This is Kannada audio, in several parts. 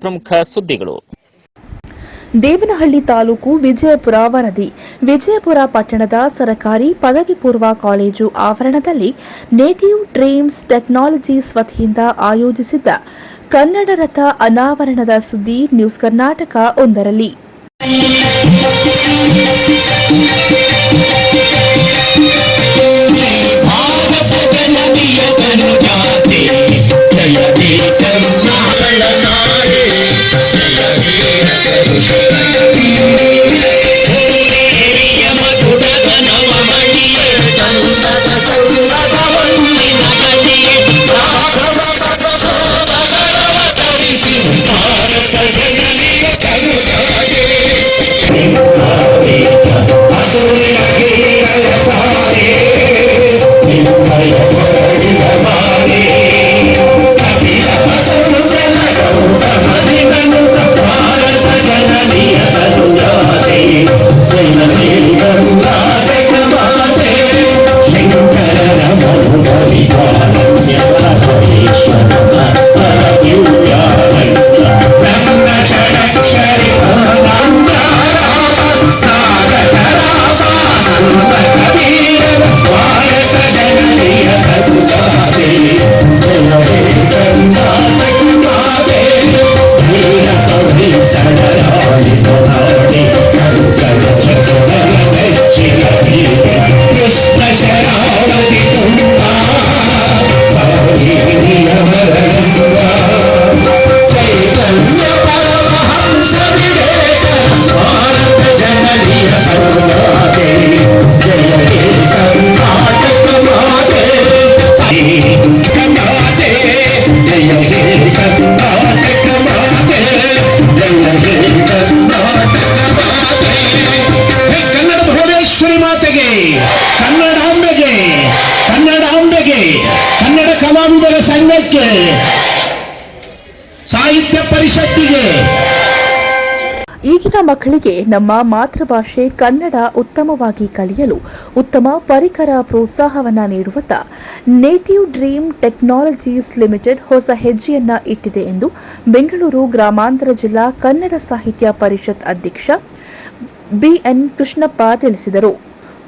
ಪ್ರಮುಖ ಸುದ್ದಿಗಳು. ದೇವನಹಳ್ಳಿ ತಾಲೂಕು ವಿಜಯಪುರ ವರದಿ. ವಿಜಯಪುರ ಪಟ್ಟಣದ ಸರಕಾರಿ ಪದವಿ ಪೂರ್ವ ಕಾಲೇಜು ಆವರಣದಲ್ಲಿ ನೇಟಿವ್ ಡ್ರೀಮ್ಸ್ ಟೆಕ್ನಾಲಜೀಸ್ ವತಿಯಿಂದ ಆಯೋಜಿಸಿದ್ದ ಕನ್ನಡ ರಥ ಅನಾವರಣದ ಸುದ್ದಿ ನ್ಯೂಸ್ ಕರ್ನಾಟಕ ಒಂದರಲ್ಲಿ. ಮಕ್ಕಳಿಗೆ ನಮ್ಮ ಮಾತೃಭಾಷೆ ಕನ್ನಡ ಉತ್ತಮವಾಗಿ ಕಲಿಯಲು ಉತ್ತಮ ಪರಿಕರ ಪ್ರೋತ್ಸಾಹವನ್ನು ನೀಡುವತ್ತ ನೇಟಿವ್ ಡ್ರೀಮ್ ಟೆಕ್ನಾಲಜೀಸ್ ಲಿಮಿಟೆಡ್ ಹೊಸ ಹೆಜ್ಜೆಯನ್ನ ಇಟ್ಟಿದೆ ಎಂದು ಬೆಂಗಳೂರು ಗ್ರಾಮಾಂತರ ಜಿಲ್ಲಾ ಕನ್ನಡ ಸಾಹಿತ್ಯ ಪರಿಷತ್ ಅಧ್ಯಕ್ಷ ಬಿಎನ್ ಕೃಷ್ಣಪ್ಪ ತಿಳಿಸಿದರು.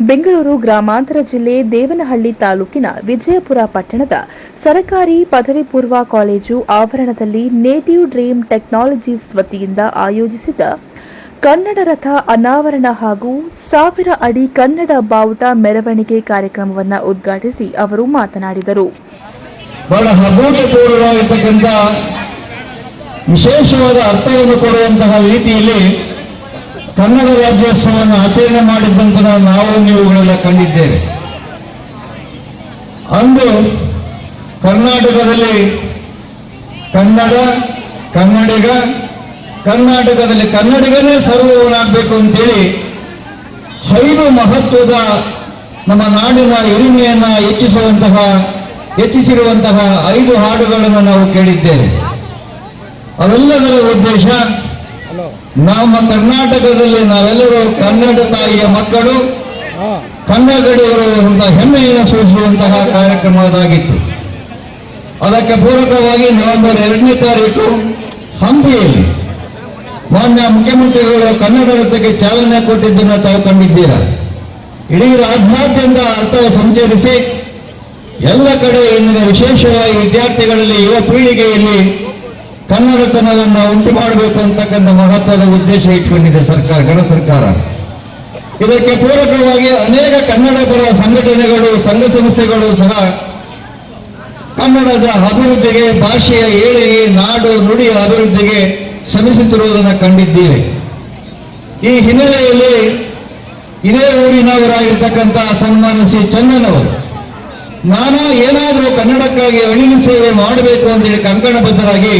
ಬೆಂಗಳೂರು ಗ್ರಾಮಾಂತರ ಜಿಲ್ಲೆ ದೇವನಹಳ್ಳಿ ತಾಲೂಕಿನ ವಿಜಯಪುರ ಪಟ್ಟಣದ ಸರಕಾರಿ ಪದವಿ ಪೂರ್ವ ಕಾಲೇಜು ಆವರಣದಲ್ಲಿ ನೇಟಿವ್ ಡ್ರೀಮ್ ಟೆಕ್ನಾಲಜೀಸ್ ವತಿಯಿಂದ ಆಯೋಜಿಸಿದ್ದ ಕನ್ನಡ ರಥ ಅನಾವರಣ ಹಾಗೂ ಸಾವಿರ ಅಡಿ ಕನ್ನಡ ಬಾವುಟ ಮೆರವಣಿಗೆ ಕಾರ್ಯಕ್ರಮವನ್ನು ಉದ್ಘಾಟಿಸಿ ಅವರು ಮಾತನಾಡಿದರು. ಬಹಳ ಅಭೂತಪೂರ್ವವಾಗಿರ್ತಕ್ಕಂಥ ವಿಶೇಷವಾದ ಅರ್ಥವನ್ನು ಕೊಡುವಂತಹ ರೀತಿಯಲ್ಲಿ ಕನ್ನಡ ರಾಜ್ಯೋತ್ಸವವನ್ನು ಆಚರಣೆ ಮಾಡಿದ್ದಂತಹ ನಾವು ನೀವುಗಳೆಲ್ಲ ಕಂಡಿದ್ದೇವೆ. ಅಂದು ಕರ್ನಾಟಕದಲ್ಲಿ ಕನ್ನಡ, ಕನ್ನಡಿಗ ಕರ್ನಾಟಕದಲ್ಲಿ ಕನ್ನಡಿಗರೇ ಸರ್ವವನಾಗಬೇಕು ಅಂತೇಳಿ ಐದು ಮಹತ್ವದ ನಮ್ಮ ನಾಡಿನ ಹಿರಿಮೆಯನ್ನ ಹೆಚ್ಚಿಸುವಂತಹ, ಹೆಚ್ಚಿಸಿರುವಂತಹ ಐದು ಹಾಡುಗಳನ್ನು ನಾವು ಕೇಳಿದ್ದೇವೆ. ಅವೆಲ್ಲದರ ಉದ್ದೇಶ ನಮ್ಮ ಕರ್ನಾಟಕದಲ್ಲಿ ನಾವೆಲ್ಲರೂ ಕನ್ನಡ ತಾಯಿಯ ಮಕ್ಕಳು, ಕನ್ನಡಿಗರು ಅಂತ ಹೆಮ್ಮೆಯನ್ನು ಸೂಚಿಸುವಂತಹ ಕಾರ್ಯಕ್ರಮದಾಗಿತ್ತು. ಅದಕ್ಕೆ ಪೂರಕವಾಗಿ ನವೆಂಬರ್ ಎರಡನೇ ತಾರೀಕು ಹಂಪಿಯಲ್ಲಿ. ಮಾನ್ಯ ಮುಖ್ಯಮಂತ್ರಿಗಳು, ಕನ್ನಡ ರಥಕ್ಕೆ ಚಾಲನೆ ಕೊಟ್ಟಿದ್ದನ್ನು ತಾವು ಕಂಡಿದ್ದೀರಾ? ಇಡೀ ರಾಜ್ಯಾದ್ಯಂತ ಅರ್ಥವು ಸಂಚರಿಸಿ ಎಲ್ಲ ಕಡೆ ಇಂದಿನ ವಿಶೇಷವಾಗಿ ವಿದ್ಯಾರ್ಥಿಗಳಲ್ಲಿ, ಯುವ ಪೀಳಿಗೆಯಲ್ಲಿ ಕನ್ನಡತನವನ್ನು ಉಂಟು ಮಾಡಬೇಕು ಅಂತಕ್ಕಂಥ ಮಹತ್ವದ ಉದ್ದೇಶ ಇಟ್ಕೊಂಡಿದೆ ಸರ್ಕಾರ, ಗಣ ಸರ್ಕಾರ. ಇದಕ್ಕೆ ಪೂರಕವಾಗಿ ಅನೇಕ ಕನ್ನಡ ಪರ ಸಂಘಟನೆಗಳು, ಸಂಘ ಸಂಸ್ಥೆಗಳು ಸಹ ಕನ್ನಡದ ಅಭಿವೃದ್ಧಿಗೆ, ಭಾಷೆಯ ಏಳಿಗೆ, ನಾಡು ನುಡಿಯ ಅಭಿವೃದ್ಧಿಗೆ ಶ್ರಮಿಸುತ್ತಿರುವುದನ್ನು ಕಂಡಿದ್ದೀವಿ ಈ ಹಿನ್ನೆಲೆಯಲ್ಲಿ ಇದೇ ಊರಿನವರಾಗಿರ್ತಕ್ಕಂಥ ಸನ್ಮಾನ ಶ್ರೀ ಚಂದನ್ ಅವರು, ನಾನು ಏನಾದರೂ ಕನ್ನಡಕ್ಕಾಗಿ ಅಳಿಲು ಸೇವೆ ಮಾಡಬೇಕು ಅಂತೇಳಿ ಕಂಕಣಬದ್ಧರಾಗಿ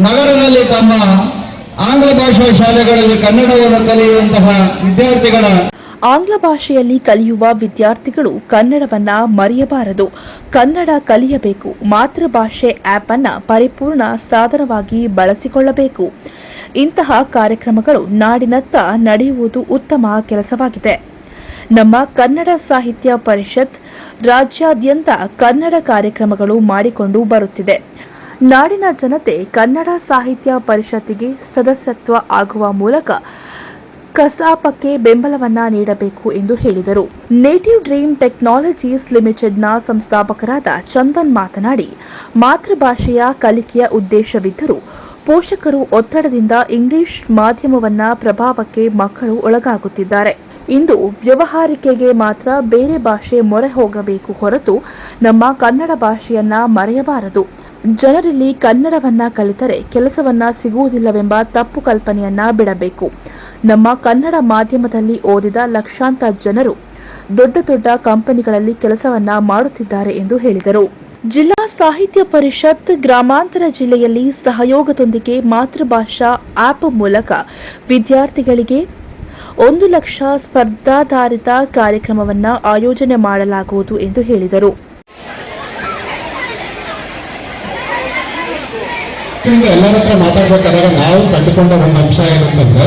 ನಗರದಲ್ಲಿ ತಮ್ಮ ಆಂಗ್ಲ ಭಾಷಾ ಶಾಲೆಗಳಲ್ಲಿ ಕನ್ನಡವನ್ನು ಕಲಿಯುವಂತಹ ವಿದ್ಯಾರ್ಥಿಗಳ ಆಂಗ್ಲ ಭಾಷೆಯಲ್ಲಿ ಕಲಿಯುವ ವಿದ್ಯಾರ್ಥಿಗಳು ಕನ್ನಡವನ್ನ ಮರೆಯಬಾರದು. ಕನ್ನಡ ಕಲಿಯಬೇಕು. ಮಾತೃಭಾಷೆ ಆಪ್ ಅನ್ನ ಪರಿಪೂರ್ಣ ಸಾಧನವಾಗಿ ಬಳಸಿಕೊಳ್ಳಬೇಕು. ಇಂತಹ ಕಾರ್ಯಕ್ರಮಗಳು ನಾಡಿನತ್ತ ನಡೆಯುವುದು ಉತ್ತಮ ಕೆಲಸವಾಗಿದೆ. ನಮ್ಮ ಕನ್ನಡ ಸಾಹಿತ್ಯ ಪರಿಷತ್ ರಾಜ್ಯಾದ್ಯಂತ ಕನ್ನಡ ಕಾರ್ಯಕ್ರಮಗಳು ಮಾಡಿಕೊಂಡು ಬರುತ್ತಿದೆ. ನಾಡಿನ ಜನತೆ ಕನ್ನಡ ಸಾಹಿತ್ಯ ಪರಿಷತ್ತಿಗೆ ಸದಸ್ಯತ್ವ ಆಗುವ ಮೂಲಕ ಕಸಾಪಕ್ಕೆ ಬೆಂಬಲವನ್ನ ನೀಡಬೇಕು ಎಂದು ಹೇಳಿದರು. ನೇಟಿವ್ ಡ್ರೀಮ್ ಟೆಕ್ನಾಲಜೀಸ್ ಲಿಮಿಟೆಡ್ನ ಸಂಸ್ಥಾಪಕರಾದ ಚಂದನ್ ಮಾತನಾಡಿ, ಮಾತೃಭಾಷೆಯ ಕಲಿಕೆಯ ಉದ್ದೇಶವಿದ್ದರೂ ಪೋಷಕರು ಒತ್ತಡದಿಂದ ಇಂಗ್ಲಿಷ್ ಮಾಧ್ಯಮವನ್ನ ಪ್ರಭಾವಕ್ಕೆ ಮಕ್ಕಳು ಒಳಗಾಗುತ್ತಿದ್ದಾರೆ. ಇಂದು ವ್ಯವಹಾರಿಕೆಗೆ ಮಾತ್ರ ಬೇರೆ ಭಾಷೆ ಮೊರೆ ಹೋಗಬೇಕು ಹೊರತು ನಮ್ಮ ಕನ್ನಡ ಭಾಷೆಯನ್ನ ಮರೆಯಬಾರದು. ಜನರಲ್ಲಿ ಕನ್ನಡವನ್ನ ಕಲಿತರೆ ಕೆಲಸವನ್ನ ಸಿಗುವುದಿಲ್ಲವೆಂಬ ತಪ್ಪು ಕಲ್ಪನೆಯನ್ನ ಬಿಡಬೇಕು. ನಮ್ಮ ಕನ್ನಡ ಮಾಧ್ಯಮದಲ್ಲಿ ಓದಿದ ಲಕ್ಷಾಂತರ ಜನರು ದೊಡ್ಡ ದೊಡ್ಡ ಕಂಪನಿಗಳಲ್ಲಿ ಕೆಲಸವನ್ನ ಮಾಡುತ್ತಿದ್ದಾರೆ ಎಂದು ಹೇಳಿದರು. ಜಿಲ್ಲಾ ಸಾಹಿತ್ಯ ಪರಿಷತ್ ಗ್ರಾಮಾಂತರ ಜಿಲ್ಲೆಯಲ್ಲಿ ಸಹಯೋಗದೊಂದಿಗೆ ಮಾತೃಭಾಷಾ ಆಪ್ ಮೂಲಕ ವಿದ್ಯಾರ್ಥಿಗಳಿಗೆ ಒಂದು ಲಕ್ಷ ಸ್ಪರ್ಧಾಧಾರಿತ ಕಾರ್ಯಕ್ರಮವನ್ನು ಆಯೋಜನೆ ಮಾಡಲಾಗುವುದು ಎಂದು ಹೇಳಿದರು. ಈಗ ಎಲ್ಲರ ಹತ್ರ ಮಾತಾಡ್ಬೇಕಾದಾಗ ನಾವು ಕಂಡುಕೊಂಡ ಒಂದು ಅಂಶ ಏನಂತಂದ್ರೆ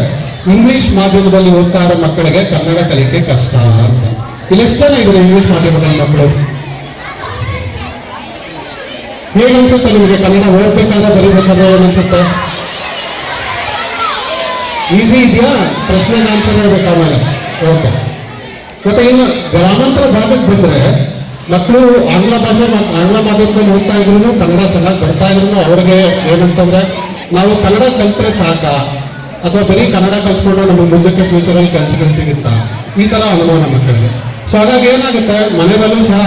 ಇಂಗ್ಲಿಷ್ ಮಾಧ್ಯಮದಲ್ಲಿ ಓದ್ತಾ ಇರೋ ಮಕ್ಕಳಿಗೆ ಕನ್ನಡ ಕಲಿಕೆ ಕಷ್ಟ ಅಂತ. ಇಲ್ಲಿ ಎಷ್ಟು ಜನ ಇಂಗ್ಲಿಷ್ ಮಾಧ್ಯಮದಲ್ಲಿ ಮಕ್ಕಳು? ಹೇಗನ್ಸುತ್ತೆ ನಿಮಗೆ ಕನ್ನಡ ಓದ್ಬೇಕಾದ್ರೆ, ಬರೀಬೇಕಾದ್ರೆ ಏನನ್ಸುತ್ತೆ? ಈಸಿ ಇದೆಯಾ? ಪ್ರಶ್ನೆಗೆ ಆನ್ಸರ್ ಹೇಳ್ಬೇಕು ಓಕೆ ಮತ್ತೆ ಇನ್ನು ಗ್ರಾಮಾಂತರ ಭಾಗಕ್ಕೆ ಬಂದ್ರೆ ಮಕ್ಕಳು ಆಂಗ್ಲ ಭಾಷೆ ಆಂಗ್ಲ ಮಾಧ್ಯಮದಲ್ಲಿ ಓದ್ತಾ ಇದ್ರು ಕನ್ನಡ ಚೆನ್ನಾಗಿ ಬರ್ತಾ ಇದ್ರು ಅವ್ರಿಗೆ ಏನಂತಂದ್ರೆ, ನಾವು ಕನ್ನಡ ಕಲ್ತ್ರೆ ಸಾಕ, ಅಥವಾ ಬರೀ ಕನ್ನಡ ಕಲ್ತ್ಕೊಂಡು ನಮಗೆ ಮುಂದಕ್ಕೆ ಫ್ಯೂಚರಲ್ಲಿ ಕೆಲಸಗಳು ಸಿಗುತ್ತಾ? ಈ ತರ ನಮ್ಮ ಮಕ್ಕಳಿಗೆ. ಸೊ ಹಾಗಾಗಿ ಏನಾಗುತ್ತೆ, ಮನೆಯಲ್ಲೂ ಸಹ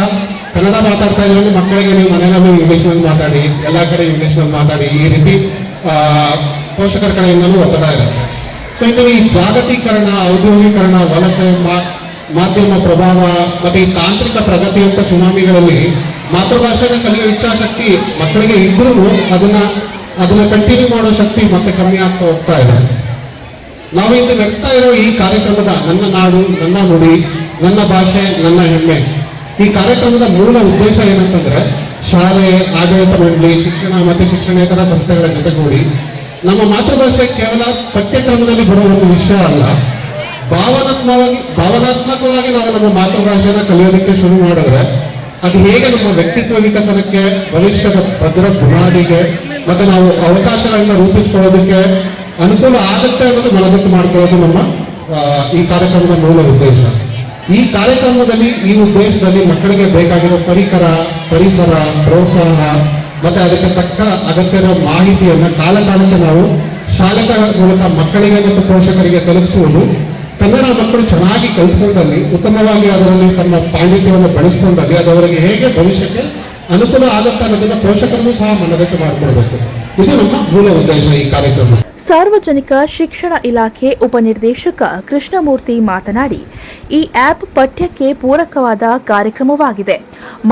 ಕನ್ನಡ ಮಾತಾಡ್ತಾ ಇದ್ರೆ ಮಕ್ಕಳಿಗೆ ನೀವು ಮನೆಯಲ್ಲೂ ಇಂಗ್ಲೀಷ್ನಲ್ಲಿ ಮಾತಾಡಿ, ಎಲ್ಲ ಕಡೆ ಇಂಗ್ಲೀಷ್ನಲ್ಲಿ ಮಾತಾಡಿ, ಈ ರೀತಿ ಪೋಷಕರ ಕಡೆಯಿಂದಲೂ ಒತ್ತಡ ಇರುತ್ತೆ. ಸೊ ಇದನ್ನು ಈ ಜಾಗತೀಕರಣ, ಔದ್ಯೋಗೀಕರಣ, ವಲಸೆ ಮಾಧ್ಯಮ ಪ್ರಭಾವ ಮತ್ತು ಈ ತಾಂತ್ರಿಕ ಪ್ರಗತಿಯಂತ ಸುನಾಮಿಗಳಲ್ಲಿ ಮಾತೃಭಾಷೆನ ಕಲಿಯೋ ಇಚ್ಛಾಶಕ್ತಿ ಮಕ್ಕಳಿಗೆ ಇದ್ರೂ ಅದನ್ನ ಅದನ್ನ ಕಂಟಿನ್ಯೂ ಮಾಡೋ ಶಕ್ತಿ ಮತ್ತೆ ಕಮ್ಮಿ ಆಗ್ತಾ ಹೋಗ್ತಾ ಇದೆ. ನಾವು ಇಂದು ನಡೆಸ್ತಾ ಇರೋ ಈ ಕಾರ್ಯಕ್ರಮದ ನನ್ನ ನಾಡು, ನನ್ನ ನುಡಿ, ನನ್ನ ಭಾಷೆ, ನನ್ನ ಹೆಮ್ಮೆ. ಈ ಕಾರ್ಯಕ್ರಮದ ಮೂಲ ಉದ್ದೇಶ ಏನಂತಂದ್ರೆ ಶಾಲೆ, ಆಡಳಿತ ಮಂಡಳಿ, ಶಿಕ್ಷಣ ಮತ್ತೆ ಶಿಕ್ಷಣೇತರ ಸಂಸ್ಥೆಗಳ ಜೊತೆಗೂಡಿ ನಮ್ಮ ಮಾತೃಭಾಷೆ ಕೇವಲ ಪಠ್ಯಕ್ರಮದಲ್ಲಿ ಬರುವ ಒಂದು ವಿಷಯ ಅಲ್ಲ. ಭಾವನಾತ್ಮಕವಾಗಿ ಭಾವನಾತ್ಮಕವಾಗಿ ನಾವು ನಮ್ಮ ಮಾತೃಭಾಷೆನ ಕಲಿಯೋದಕ್ಕೆ ಶುರು ಮಾಡಿದ್ರೆ ಅದು ಹೇಗೆ ನಮ್ಮ ವ್ಯಕ್ತಿತ್ವ ವಿಕಸನಕ್ಕೆ, ಭವಿಷ್ಯದ ಭದ್ರ ಬುನಾದಿಗೆ ಮತ್ತೆ ನಾವು ಅವಕಾಶಗಳನ್ನ ರೂಪಿಸ್ಕೊಳ್ಳೋದಕ್ಕೆ ಅನುಕೂಲ ಆಗುತ್ತೆ ಅನ್ನೋದು ಮನದಟ್ಟು ಮಾಡ್ಕೊಳ್ಳೋದು ನಮ್ಮ ಈ ಕಾರ್ಯಕ್ರಮದ ಮೂಲ ಉದ್ದೇಶ. ಈ ಕಾರ್ಯಕ್ರಮದಲ್ಲಿ ಈ ಉದ್ದೇಶದಲ್ಲಿ ಮಕ್ಕಳಿಗೆ ಬೇಕಾಗಿರೋ ಪರಿಕರ, ಪರಿಸರ, ಪ್ರೋತ್ಸಾಹ ಮತ್ತೆ ಅದಕ್ಕೆ ತಕ್ಕ ಅಗತ್ಯ ಮಾಹಿತಿಯನ್ನು ಕಾಲಕಾಲಕ್ಕೆ ನಾವು ಶಾಲೆಗಳ ಮೂಲಕ ಮಕ್ಕಳಿಗೆ ಮತ್ತು ಪೋಷಕರಿಗೆ ತಲುಪಿಸುವುದು ಕನ್ನಡ ಮಕ್ಕಳು ಚೆನ್ನಾಗಿ ಕಲ್ತ್ಕೊಂಡಲ್ಲಿ, ಉತ್ತಮವಾಗಿ ಅದರಲ್ಲಿ ತಮ್ಮ ಪಾಂಡಿತ್ಯವನ್ನು ಬಳಸ್ಕೊಂಡಲ್ಲಿ, ಅದು ಅವರಿಗೆ ಹೇಗೆ ಭವಿಷ್ಯಕ್ಕೆ ಅನುಕೂಲ ಆಗುತ್ತೆ ಅನ್ನೋದನ್ನ ಪೋಷಕರನ್ನು ಸಹ ಮನದಟ್ಟು ಮಾಡಿಕೊಡ್ಬೇಕು ಇದು ನಮ್ಮ ಮೂಲ ಉದ್ದೇಶ ಈ ಕಾರ್ಯಕ್ರಮ. ಸಾರ್ವಜನಿಕ ಶಿಕ್ಷಣ ಇಲಾಖೆ ಉಪನಿರ್ದೇಶಕ ಕೃಷ್ಣಮೂರ್ತಿ ಮಾತನಾಡಿ, ಈ ಆಪ್ ಪಠ್ಯಕ್ಕೆ ಪೂರಕವಾದ ಕಾರ್ಯಕ್ರಮವಾಗಿದೆ.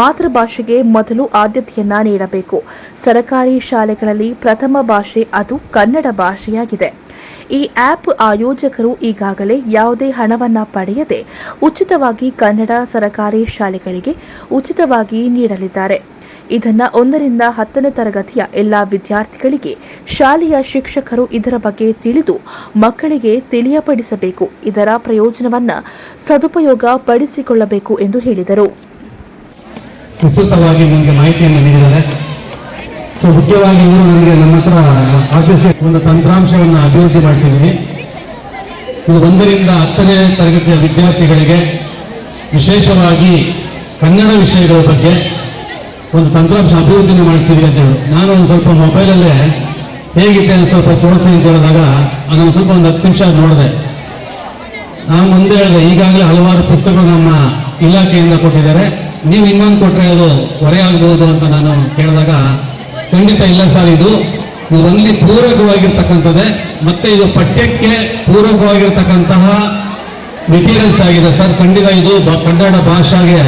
ಮಾತೃಭಾಷೆಗೆ ಮೊದಲು ಆದ್ಯತೆಯನ್ನ ನೀಡಬೇಕು. ಸರಕಾರಿ ಶಾಲೆಗಳಲ್ಲಿ ಪ್ರಥಮ ಭಾಷೆ, ಅದು ಕನ್ನಡ ಭಾಷೆಯಾಗಿದೆ. ಈ ಆಪ್ ಆಯೋಜಕರು ಈಗಾಗಲೇ ಯಾವುದೇ ಹಣವನ್ನ ಪಡೆಯದೆ ಉಚಿತವಾಗಿ ಕನ್ನಡ ಸರಕಾರಿ ಶಾಲೆಗಳಿಗೆ ಉಚಿತವಾಗಿ ನೀಡಲಿದ್ದಾರೆ. ಇದನ್ನ ಒಂದರಿಂದ ಹತ್ತನೇ ತರಗತಿಯ ಎಲ್ಲ ವಿದ್ಯಾರ್ಥಿಗಳಿಗೆ ಶಾಲೆಯ ಶಿಕ್ಷಕರು ಇದರ ಬಗ್ಗೆ ತಿಳಿದು ಮಕ್ಕಳಿಗೆ ತಿಳಿಯಪಡಿಸಬೇಕು. ಇದರ ಪ್ರಯೋಜನವನ್ನ ಸದುಪಯೋಗ ಪಡಿಸಿಕೊಳ್ಳಬೇಕು ಎಂದು ಹೇಳಿದರು. ಸೊ ಮುಖ್ಯವಾಗಿ ಇವರು ನನಗೆ ನಮ್ಮ ಹತ್ರ ಆಫೀಸ್ ಒಂದು ತಂತ್ರಾಂಶವನ್ನು ಅಭಿವೃದ್ಧಿ ಮಾಡಿಸಿದ್ದೀನಿ ಇದು ಒಂದರಿಂದ ಹತ್ತನೇ ತರಗತಿಯ ವಿದ್ಯಾರ್ಥಿಗಳಿಗೆ ವಿಶೇಷವಾಗಿ ಕನ್ನಡ ವಿಷಯಗಳ ಬಗ್ಗೆ ಒಂದು ತಂತ್ರಾಂಶ ಅಭಿವೃದ್ಧಿ ಮಾಡಿಸಿದ್ವಿ ಅಂತ ಹೇಳಿ ನಾನು ಒಂದು ಸ್ವಲ್ಪ ಮೊಬೈಲಲ್ಲೇ ಹೇಗಿದೆ ಅಂತ ಸ್ವಲ್ಪ ತೋರಿಸಿ ಅಂತ ಹೇಳಿದಾಗ ಅದನ್ನು ಸ್ವಲ್ಪ ಒಂದು ಹತ್ತು ನಿಮಿಷ ನೋಡಿದೆ. ನಾನು ಮುಂದೆ ಹೇಳಿದೆ, ಈಗಾಗಲೇ ಹಲವಾರು ಪುಸ್ತಕಗಳು ನಮ್ಮ ಇಲಾಖೆಯಿಂದ ಕೊಟ್ಟಿದ್ದಾರೆ. ನೀವು ಇನ್ನೊಂದು ಕೊಟ್ಟರೆ ಅದು ಹೊರೆ ಆಗಬಹುದು ಅಂತ ನಾನು ಕೇಳಿದಾಗ ಖಂಡಿತ ಇಲ್ಲ ಸರ್, ಇದು ಇದು ಒಂದ್ಲಿ ಪೂರಕವಾಗಿರ್ತಕ್ಕಂಥದ್ದೇ, ಮತ್ತೆ ಇದು ಪಠ್ಯಕ್ಕೆ ಪೂರಕವಾಗಿರ್ತಕ್ಕಂತಹ ಮೆಟೀರಿಯಲ್ಸ್ ಆಗಿದೆ ಸರ್. ಖಂಡಿತ ಇದು ಕನ್ನಡ ಭಾಷೆಗೆ,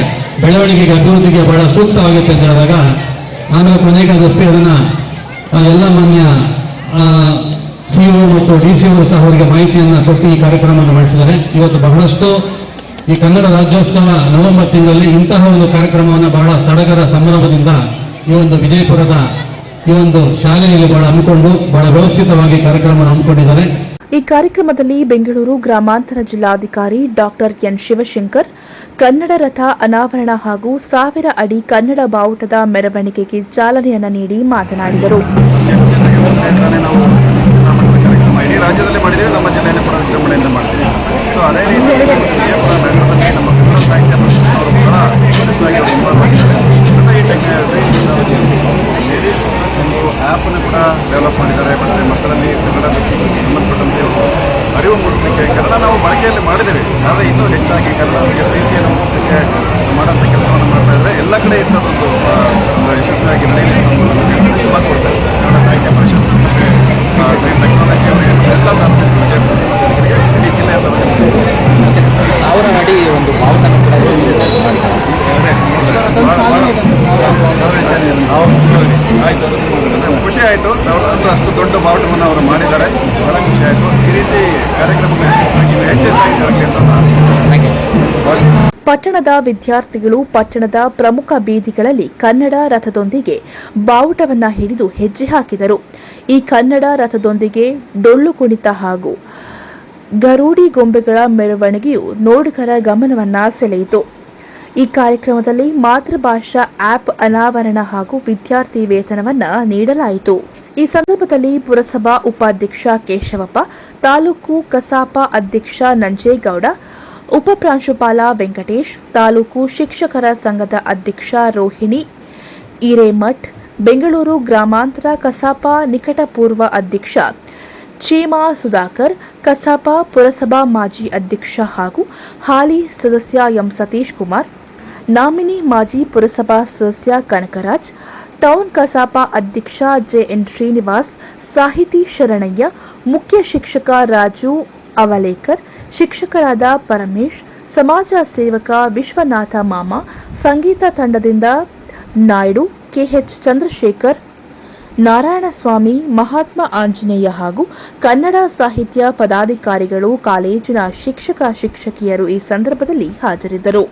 ಬೆಳವಣಿಗೆಗೆ, ಅಭಿವೃದ್ಧಿಗೆ ಬಹಳ ಸೂಕ್ತವಾಗುತ್ತೆ ಅಂತ ಹೇಳಿದಾಗ ಆಮೇಲೆ ಕೊನೆಗೆ ಅದು ಒಪ್ಪಿ ಅದನ್ನ ಎಲ್ಲ ಮಾನ್ಯ ಸಿ ಮತ್ತು ಡಿ ಸಿ ಅವರು ಸಹ ಅವರಿಗೆ ಮಾಹಿತಿಯನ್ನು ಕೊಟ್ಟು ಈ ಕಾರ್ಯಕ್ರಮವನ್ನು ಮಾಡಿಸಿದ್ದಾರೆ. ಇವತ್ತು ಬಹಳಷ್ಟು ಈ ಕನ್ನಡ ರಾಜ್ಯೋತ್ಸವ ನವೆಂಬರ್ ತಿಂಗಳಲ್ಲಿ ಇಂತಹ ಒಂದು ಕಾರ್ಯಕ್ರಮವನ್ನು ಬಹಳ ಸಡಗರ ಸಂಭ್ರಮದಿಂದ ಈ ಒಂದು ವಿಜಯಪುರದ ಈ ಒಂದು ಶಾಲೆಯಲ್ಲಿ ಬಹಳ ಹಮ್ಮಿಕೊಂಡು ಬಹಳ ವ್ಯವಸ್ಥಿತವಾಗಿ ಕಾರ್ಯಕ್ರಮ ಹಮ್ಮಿಕೊಂಡಿದ್ದಾರೆ. ಈ ಕಾರ್ಯಕ್ರಮದಲ್ಲಿ ಬೆಂಗಳೂರು ಗ್ರಾಮಾಂತರ ಜಿಲ್ಲಾಧಿಕಾರಿ ಡಾಕ್ಟರ್ ಎನ್ ಶಿವಶಂಕರ್ ಕನ್ನಡ ರಥ ಅನಾವರಣ ಹಾಗೂ ಸಾವಿರ ಅಡಿ ಕನ್ನಡ ಬಾವುಟದ ಮೆರವಣಿಗೆಗೆ ಚಾಲನೆಯನ್ನು ನೀಡಿ ಮಾತನಾಡಿದರು. ನಮ್ಮ ಜಿಲ್ಲೆಯಲ್ಲಿ ಕೂಡ ವಿಜೃಂಭಣೆಯಿಂದ ಮಾಡ್ತೀವಿ ಸೊ ಅದೇ ರೀತಿ ವಿಜಯಪುರ ನಗರದಲ್ಲಿ ನಮ್ಮ ಕನ್ನಡ ಸಾಹಿತ್ಯ ಪರಿಷತ್ನವರು ಬಹಳ ವಿಶೇಷವಾಗಿ ಅವರು ಇನ್ವಾಲ್ವ್ ಆಗಿದ್ದಾರೆ ಕನ್ನಡ ಈ ಟೆಕ್ನಾಲಜಿ ಸೇರಿ ಒಂದು ಆ್ಯಪನ್ನು ಕೂಡ ಡೆವಲಪ್ ಮಾಡಿದ್ದಾರೆ ಮತ್ತು ಮಕ್ಕಳಲ್ಲಿ ಕನ್ನಡ ಸಂಬಂಧಪಟ್ಟಂತೆ ಒಂದು ಅರಿವು ಮೂಡಿಸಲಿಕ್ಕೆ ಕನ್ನಡ ನಾವು ಬಳಕೆಯಲ್ಲಿ ಮಾಡಿದ್ದೇವೆ ಆದರೆ ಇನ್ನೂ ಹೆಚ್ಚಾಗಿ ಕನ್ನಡ ಪ್ರೀತಿಯನ್ನು ಮೂಡಿಸಲಿಕ್ಕೆ ಮಾಡೋಂಥ ಕೆಲಸವನ್ನು ಮಾಡ್ತಾ ಇದ್ದಾರೆ ಎಲ್ಲ ಕಡೆ ಇಂಥದ್ದೊಂದು ಆ, ಒಂದು ಯಶಸ್ವಿಯಾಗಿ ನಡೆಯಲಿ ಅಂತ ನಮಗೆ ಶುಭ ಕೊಡ್ತಾರೆ ಕನ್ನಡ ಸಾಹಿತ್ಯ ಪರಿಷತ್ ಮತ್ತು ಟೆಕ್ನಾಲಜಿ ಅವರಿಗೆ ಎಲ್ಲ ಸಾರ್ವಜನಿಕ ವಿಜಯಪುರ ಇಡೀ ಜಿಲ್ಲೆಯ ಸಾರ್ವಜನಿಕ ಸಾವಿರ ಅಡಿ ಒಂದು ಬಾವುಟನ ಕೂಡ ಮಾಡಿದ್ದಾರೆ ಆಯಿತು ನನಗೆ ಖುಷಿ ಆಯಿತು ಅವರು ಅಂದ್ರೆ ಅಷ್ಟು ದೊಡ್ಡ ಬಾವುಟವನ್ನು ಅವರು ಮಾಡಿದ್ದಾರೆ ಬಹಳ ಖುಷಿ ಆಯಿತು ಈ ರೀತಿ ಕಾರ್ಯಕ್ರಮಗಳು ಯಶಸ್ವಿಯಾಗಿ ಹೆಚ್ಚು ಹೆಚ್ಚಾಗಿ ಜರಗಲಿ ಅಂತ ನಾನು ಪಟ್ಟಣದ ವಿದ್ಯಾರ್ಥಿಗಳು ಪಟ್ಟಣದ ಪ್ರಮುಖ ಬೀದಿಗಳಲ್ಲಿ ಕನ್ನಡ ರಥದೊಂದಿಗೆ ಬಾವುಟವನ್ನ ಹಿಡಿದು ಹೆಜ್ಜೆ ಹಾಕಿದರು. ಈ ಕನ್ನಡ ರಥದೊಂದಿಗೆ ಡೊಳ್ಳು ಕುಣಿತ ಹಾಗೂ ಗರೂಡಿ ಗೊಂಬೆಗಳ ಮೆರವಣಿಗೆಯು ನೋಡುಗರ ಗಮನವನ್ನ ಸೆಳೆಯಿತು. ಈ ಕಾರ್ಯಕ್ರಮದಲ್ಲಿ ಮಾತೃಭಾಷಾ ಆಪ್ ಅನಾವರಣ ಹಾಗೂ ವಿದ್ಯಾರ್ಥಿ ವೇತನವನ್ನ ನೀಡಲಾಯಿತು. ಈ ಸಂದರ್ಭದಲ್ಲಿ ಪುರಸಭಾ ಉಪಾಧ್ಯಕ್ಷ ಕೇಶವಪ್ಪ, ತಾಲೂಕು ಕಸಾಪ ಅಧ್ಯಕ್ಷ ನಂಜೇಗೌಡ ಉಪಪ್ರಾಂಶುಪಾಲ ವೆಂಕಟೇಶ್, ತಾಲೂಕು ಶಿಕ್ಷಕರ ಸಂಘದ ಅಧ್ಯಕ್ಷ ರೋಹಿಣಿ, ಹಿರೇಮಠ್, ಬೆಂಗಳೂರು ಗ್ರಾಮಾಂತರ ಕಸಾಪ ನಿಕಟಪೂರ್ವ ಅಧ್ಯಕ್ಷ ಚೇಮಾ ಸುಧಾಕರ್, ಕಸಾಪ ಪುರಸಭಾ ಮಾಜಿ ಅಧ್ಯಕ್ಷ ಹಾಗೂ ಹಾಲಿ ಸದಸ್ಯ ಎಂ ಸತೀಶ್ ಕುಮಾರ್, ನಾಮಿನಿ ಮಾಜಿ ಪುರಸಭಾ ಸದಸ್ಯ ಕನಕರಾಜ್, ಟೌನ್ ಕಸಾಪ ಅಧ್ಯಕ್ಷ ಜೆಎನ್ ಶ್ರೀನಿವಾಸ್, ಸಾಹಿತಿ ಶರಣಯ್ಯ, ಮುಖ್ಯ ಶಿಕ್ಷಕ ರಾಜು ಅವಲೇಕರ್, ಶಿಕ್ಷಕರಾದ ಪರಮೇಶ್, ಸಮಾಜ ಸೇವಕ ವಿಶ್ವನಾಥ ಮಾಮ, ಸಂಗೀತ ತಂಡದಿಂದ ನಾಯ್ಡು, ಕೆಎಚ್ ಚಂದ್ರಶೇಖರ್, ನಾರಾಯಣಸ್ವಾಮಿ, ಮಹಾತ್ಮ ಆಂಜನೇಯ ಹಾಗೂ ಕನ್ನಡ ಸಾಹಿತ್ಯ ಪದಾಧಿಕಾರಿಗಳು, ಕಾಲೇಜಿನ ಶಿಕ್ಷಕ ಶಿಕ್ಷಕಿಯರು ಈ ಸಂದರ್ಭದಲ್ಲಿ ಹಾಜರಿದ್ದರು.